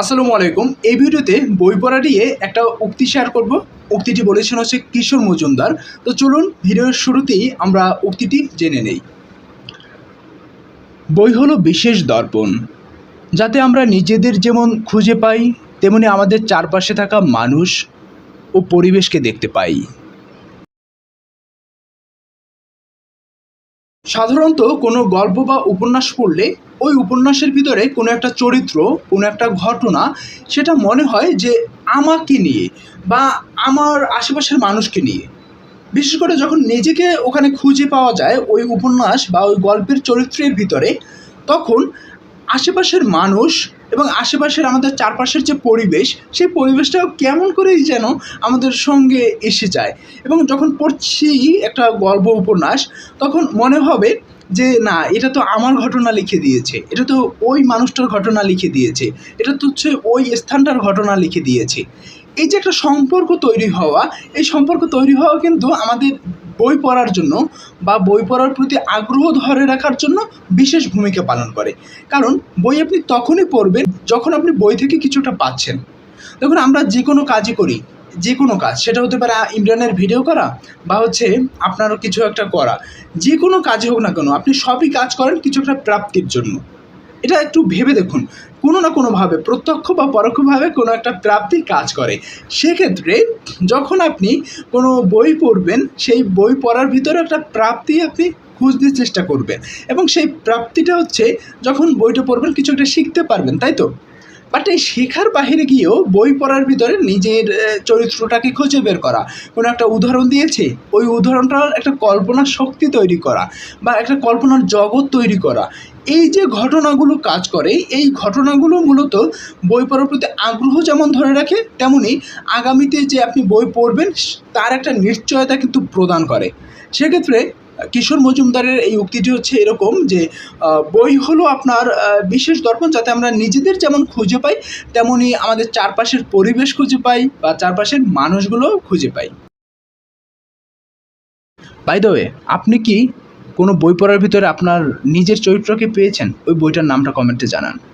আসসালামু আলাইকুম। এই ভিডিওতে বই পড়া নিয়ে একটা উক্তি শেয়ার করব। উক্তিটি বলেছেন হচ্ছে কিশোর মজুমদার। তো চলুন ভিডিওর শুরুতেই আমরা উক্তিটি জেনে নেই। বই হলো বিশেষ দর্পণ। যাতে আমরা নিজেদের যেমন খুঁজে পাই, তেমনি আমাদের চারপাশে থাকা মানুষ ও পরিবেশকে দেখতে পাই। সাধারণত কোনো গল্প বা উপন্যাস পড়লে ওই উপন্যাসের ভিতরে কোনো একটা চরিত্র, কোনো একটা ঘটনা সেটা মনে হয় যে আমাকে নিয়ে বা আমার আশেপাশের মানুষকে নিয়ে। বিশেষ করে যখন নিজেকে ওখানে খুঁজে পাওয়া যায় ওই উপন্যাস বা ওই গল্পের চরিত্রের ভিতরে, তখন আশেপাশের মানুষ এবং আশেপাশের আমাদের চারপাশের যে পরিবেশ, সেই পরিবেশটাও কেমন করেই যেন আমাদের সঙ্গে এসে যায়। এবং যখন পড়ছি একটা গল্প উপন্যাস, তখন মনে হবে যে, না, এটা তো আমার ঘটনা লিখে দিয়েছে। এটা তো ওই মানুষটার ঘটনা লিখে দিয়েছে। এটা তো হচ্ছে ওই স্থানটার ঘটনা লিখে দিয়েছে। এই যে একটা সম্পর্ক তৈরি হওয়া, এই সম্পর্ক তৈরি হওয়া কিন্তু আমাদের বই পড়ার জন্য বা বই পড়ার প্রতি আগ্রহ ধরে রাখার জন্য বিশেষ ভূমিকা পালন করে। কারণ বই আপনি তখনই পড়বেন যখন আপনি বই থেকে কিছুটা পাচ্ছেন। দেখুন, আমরা যে কোনো কাজই করি যে কোনো কাজ, সেটা হতে পারে ইমরানের ভিডিও করা বা হচ্ছে আপনারও কিছু একটা করা। যে কোনো কাজই হোক না কেন, আপনি সবই কাজ করেন কিছু একটা প্রাপ্তির জন্য। এটা একটু ভেবে দেখুন। কোনো না কোনোভাবে, প্রত্যক্ষ বা পরোক্ষভাবে কোনো একটা প্রাপ্তি কাজ করে। সেক্ষেত্রে যখন আপনি কোনো বই পড়বেন, সেই বই পড়ার ভিতরে একটা প্রাপ্তি আপনি খুঁজতে চেষ্টা করবেন। এবং সেই প্রাপ্তিটা হচ্ছে, যখন বইটা পড়বেন, কিছু একটা শিখতে পারবেন, তাই তো? বাট এই শেখার বাহিরে গিয়েও বই পড়ার ভিতরে নিজের চরিত্রটাকে খুঁজে বের করা। কোনো একটা উদাহরণ দিয়েছে, ওই উদাহরণটার একটা কল্পনার শক্তি তৈরি করা বা একটা কল্পনার জগৎ তৈরি করা। এই যে ঘটনাগুলো কাজ করে, এই ঘটনাগুলো মূলত বই পড়ার প্রতি আগ্রহ যেমন ধরে রাখে, তেমনি আগামীতে যে আপনি বই পড়বেন, তার একটা নিশ্চয়তা কিন্তু প্রদান করে। সেক্ষেত্রে কিশোর মজুমদারের এই উক্তিটি হচ্ছে এরকম যে বই হলো আপনার বিশেষ দর্পণ যাতে আমরা নিজেদের যেমন খুঁজে পাই, তেমনি আমাদের চারপাশের পরিবেশ খুঁজে পাই বা চারপাশের মানুষগুলোও খুঁজে পাই। বাই আপনি কি কোনো বই পড়ার ভিতরে আপনার নিজের চরিত্রকে পেয়েছেন? ওই বইটার নামটা কমেন্টে জানান।